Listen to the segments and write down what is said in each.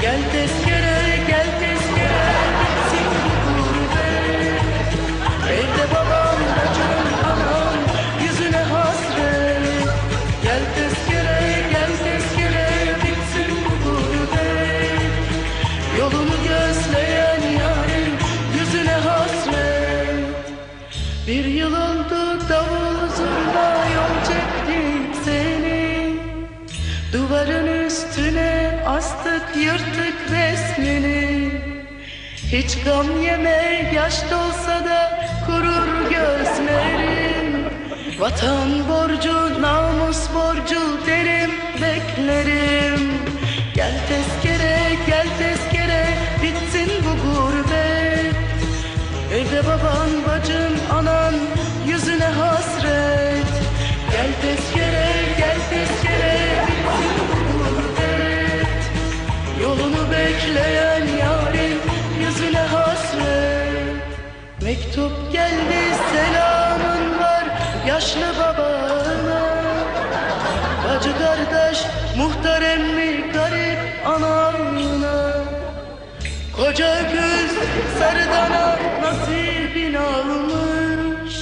Gel tezkere gel tezkere bitsin bu gurbet Evde babam bacım anam yüzüne hasret Gel tezkere gel tezkere bitsin bu gurbet Yolunu gözleyen yarın yüzüne hasret Bir yıl oldu davul zurna yol çektik seni. Duvarın üstüne astık yırtık resmini. Hiç gam yeme yaş dolsa da kurur gözlerim. Vatan borcu namus borcu derim beklerim. Gel tezkere Mektup geldi selamın var yaşlı babana. Bacı kardeş muhtar emmi garip anamına. Koca kız sarıdana nasibin almış.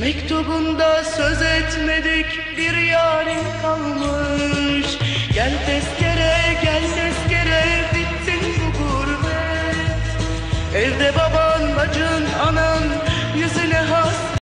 Mektubunda söz etmedik bir yarim kalmış. Gel tezkere gel tezkere bitsin bu gurbet. Evde